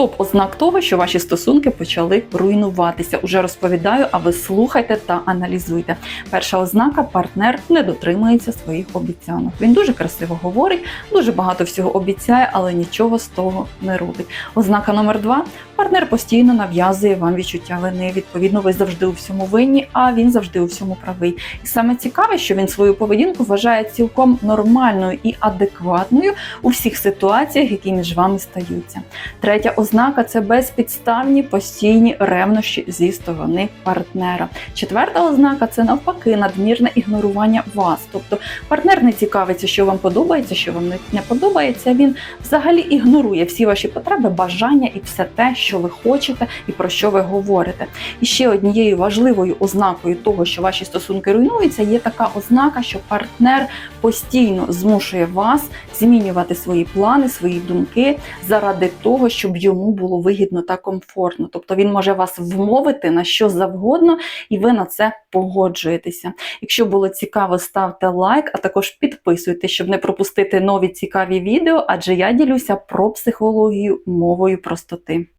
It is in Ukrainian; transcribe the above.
Топ ознак того, що ваші стосунки почали руйнуватися. Уже розповідаю, а ви слухайте та аналізуйте. Перша ознака партнер не дотримується своїх обіцянок. Він дуже красиво говорить, дуже багато всього обіцяє, але нічого з того не робить. Ознака номер два: партнер постійно нав'язує вам відчуття вини. Відповідно, ви завжди у всьому винні, а він завжди у всьому правий. І саме цікаве, що він свою поведінку вважає цілком нормальною і адекватною у всіх ситуаціях, які між вами стаються. Третя ознака це безпідставні постійні ревнощі зі сторони партнера. Четверта ознака це навпаки надмірне ігнорування вас. Тобто партнер не цікавиться, що вам подобається, що вам не- подобається. Він взагалі ігнорує всі ваші потреби, бажання і все те, що ви хочете і про що ви говорите. І ще однією важливою ознакою того, що ваші стосунки руйнуються, є така ознака, що партнер постійно змушує вас змінювати свої плани, свої думки заради того, щоб йому було вигідно та комфортно. Тобто він може вас вмовити на що завгодно, і ви на це погоджуєтеся. Якщо було цікаво, ставте лайк, а також підписуйтесь, щоб не пропустити нові цікаві відео, адже я ділюся про психологію мовою простоти.